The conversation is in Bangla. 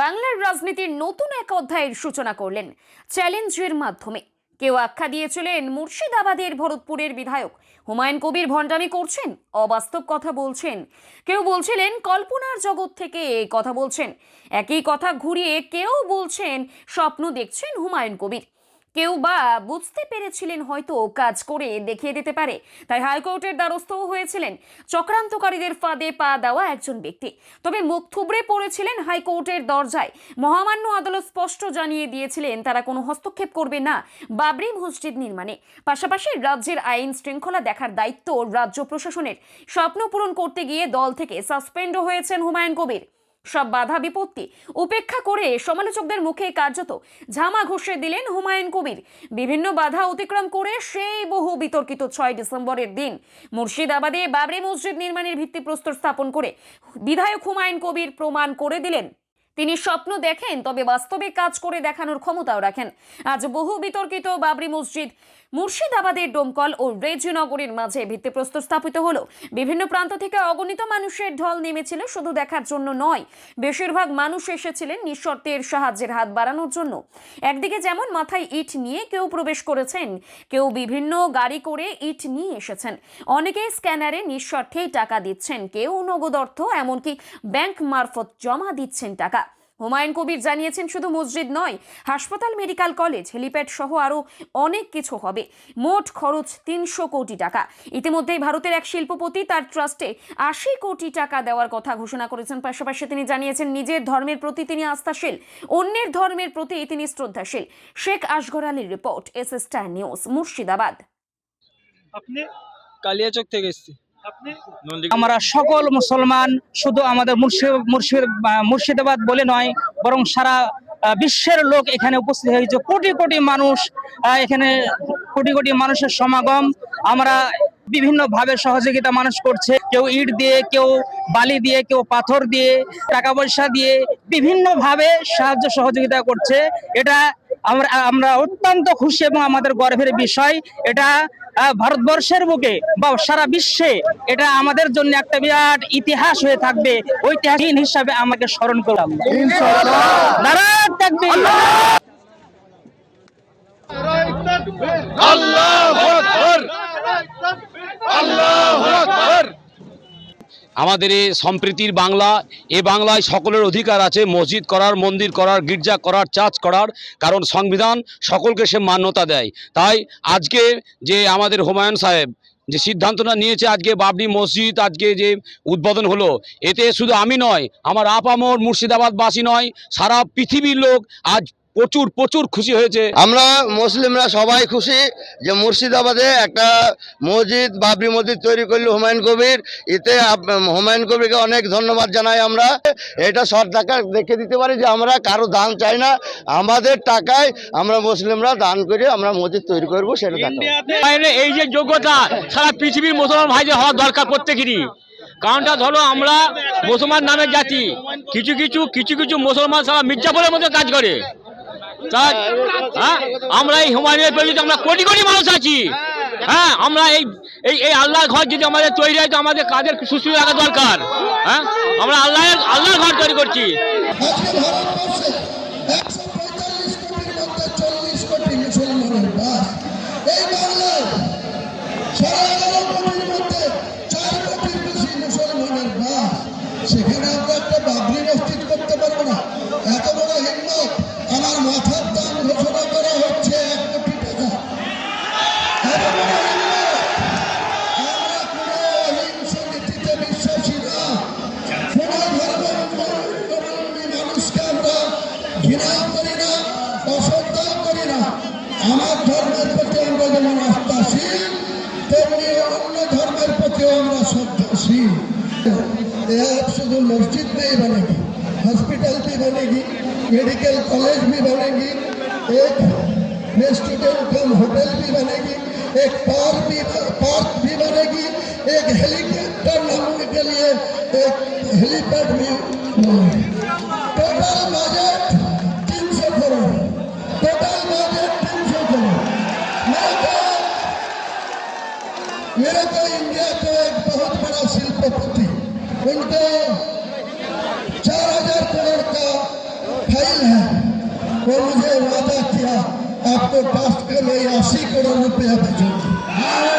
বাংলার রাজনীতির নতুন এক অধ্যায়ের সূচনা করলেন চ্যালেঞ্জের মাধ্যমে। কেউ আখ্যা দিয়েছিলেন মুর্শিদাবাদের ভরতপুরের বিধায়ক। হুমায়ুন কবির ভণ্ডামি করছেন, অবাস্তব কথা বলছেন। কেউ বলছিলেন কল্পনার জগৎ থেকে এই কথা বলছেন। একই কথা ঘুরিয়ে কেউ বলছেন স্বপ্ন দেখছেন হুমায়ুন কবির। কেউ বা বুঝতে পেরেছিলেন হয়তো কাজ করে দেখিয়ে দিতে পারে। তাই হাইকোর্টের দ্বারস্থও হয়েছিলেন। চক্রান্তকারীদের ফাঁদে পা দেওয়া একজন ব্যক্তি। তবে মুখ থুবড়ে পড়েছিলেন হাইকোর্টের দরজায়। মহামান্য আদালত স্পষ্ট জানিয়ে দিয়েছিলেন, তারা কোনো হস্তক্ষেপ করবে না বাবরি মসজিদ নির্মাণে। পাশাপাশি রাজ্যের আইন শৃঙ্খলা দেখার দায়িত্ব রাজ্য প্রশাসনের। স্বপ্ন পূরণ করতে গিয়ে দল থেকে সাসপেন্ডও হয়েছেন হুমায়ুন কবির। সব বাধা বিপত্তি। উপেক্ষা করে সমালোচকদের মুখে কার্যত ঝামা ঘষে দিলেন হুমায়ুন কবির। বিভিন্ন বাধা অতিক্রম করে সেই বহু বিতর্কিত ছয় ডিসেম্বরের দিন মুর্শিদাবাদে বাবরি মসজিদ নির্মাণের ভিত্তিপ্রস্তর স্থাপন করে বিধায়ক হুমায়ুন কবির প্রমাণ করে দিলেন তিনি স্বপ্ন দেখেন, তবে বাস্তবে কাজ করে দেখানোর ক্ষমতাও রাখেন। আজ বহু বিতর্কিত বাবরি মসজিদ মুর্শিদাবাদের ডোমকল ও রেজিনগরের মাঝে ভিত্তিপ্রস্তর স্থাপিত হলো। বিভিন্ন প্রান্ত থেকে অগণিত মানুষের ঢল নেমেছিল, শুধু দেখার জন্য নয়, বেশিরভাগ মানুষ এসেছিলেন নিঃশর্তের সাহায্যের হাত বাড়ানোর জন্য। একদিকে যেমন মাথায় ইট নিয়ে কেউ প্রবেশ করেছেন, কেউ বিভিন্ন গাড়ি করে ইট নিয়ে এসেছেন। অনেকে স্ক্যানারে নিঃস্বার্থেই টাকা দিচ্ছেন, কেউ নগদ অর্থ, এমনকি ব্যাংক মারফত জমা দিচ্ছেন টাকা। হুমায়ুন কবির জানিয়েছেন শুধু মসজিদ নয়, হাসপাতাল, মেডিকেল কলেজ, হেলিপ্যাড সহ আরও অনেক কিছু হবে। মোট খরচ তিনশো কোটি টাকা। ইতিমধ্যেই ভারতের এক শিল্পপতি তার ট্রাস্টে আশি কোটি টাকা দেওয়ার কথা ঘোষণা করেছেন। পাশাপাশি তিনি জানিয়েছেন, নিজের ধর্মের প্রতি তিনি আস্থাশীল, অন্যের ধর্মের প্রতি তিনি শ্রদ্ধাশীল। শেখ আসগর আলীর report, S S news, Murshidabad. আপনি কালিয়াচক থেকে এসেছি আমরা সকল মুসলমান শুধু আমাদের মুর্শি- মুর্শি- মুর্শিদাবাদ বলে নয় বরং সারা আহ, বিশ্বের লোক এখানে উপস্থিত হয়েছে। কোটি কোটি মানুষ এখানে কোটি কোটি মানুষের সমাগম আমরা বিভিন্ন ভাবে সহযোগিতা মানুষ করছে। কেউ ইট দিয়ে কেউ বালি দিয়ে কেউ পাথর দিয়ে টাকা পয়সা দিয়ে বিভিন্ন ভাবে সাহায্য সহযোগিতা করছে। এটা আমরা আমরা অত্যন্ত খুশি এবং আমাদের গর্বের বিষয়। এটা ভারতবর্ষের বুকে বা সারা বিশ্বে এটা আমাদের জন্য একটা বিরাট ইতিহাস হয়ে থাকবে। ঐতিহাসিক হিসাবে আমাকে স্মরণ করলাম। আল্লাহ তাকবীর। আমাদের এই সম্প্রীতির বাংলা, এ বাংলায় সকলের অধিকার আছে, মসজিদ করার, মন্দির করার, গির্জা করার, চার্চ করার, কারণ সংবিধান সকলকে সে মান্যতা দেয়। তাই আজকে যে আমাদের হুমায়ুন সাহেব যে সিদ্ধান্তটা নিয়েছে, আজকে বাবরি মসজিদ, আজকে যে উদ্বোধন হলো, এতে শুধু আমি নয়, আমার আপামর মুর্শিদাবাদবাসী নয়, সারা পৃথিবীর লোক আজ প্রচুর প্রচুর খুশি হয়েছে। আমরা মুসলিমরা সবাই খুশি যে মুর্শিদাবাদে একটা মসজিদ বাবরি মসজিদ তৈরি করল হুমায়ুন কবির। এতে আপ- হুমায়ুন কবিরকে অনেক ধন্যবাদ জানাই আমরা। এটা সরকার দেখে দিতে পারি যে আমরা কারও দান চাই না। আমাদের টাকায় আমরা মুসলিমরা দান করে আমরা মসজিদ তৈরি করব সেটা এই যে যোগ্যতা সারা পৃথিবীর মুসলমান ভাইদের হওয়া দরকার প্রত্যেকেরই। কারণটা ধরো আমরা মুসলমান নামের জাতি। কিছু কিছু কিছু কিছু মুসলমান সারা মির্জাপুরের মধ্যে কাজ করে। আমরা এই হুমায়ুনের পরিচিত আমরা কোটি কোটি মানুষ আছি। হ্যাঁ আমরা এই এই এই আল্লাহর ঘর যদি আমাদের তৈরি হয়, তো আমাদের কাজের সুস্থ রাখা দরকার? হ্যাঁ আমরা আল্লাহর আল্লাহর ঘর তৈরি করছি। মাথার দাম ঘোষণা করা হচ্ছে এক কোটি টাকা এত বড় হিম্মত আমরা কোনো অহিংস নীতিতে বিশ্বাসী না কোনো ধর্মাবলম্বী মানুষকে আমরা ঘৃণা করি না অশ্রদ্ধা করি না আমার ধর্মের প্রতি আমরা যেমন আস্থাশীল তেমনি অন্য ধর্মের প্রতিও আমরা শ্রদ্ধাশীল यह अब शुद्ध मस्जिद नहीं बनेगी हॉस्पिटल भी बनेगी मेडिकल कॉलेज भी बनेगी, एक रेस्टोरेंट कम होटल भी बनेगी, एक पार्क भी पार्क भी बनेगी, एक हेलीकॉप्टर लाने के लिए एक हेलीपैड भी वो मुझे वादा किया आपको ट्रस्ट कर रही अस्सी करोड़ रुपया भेजूंगी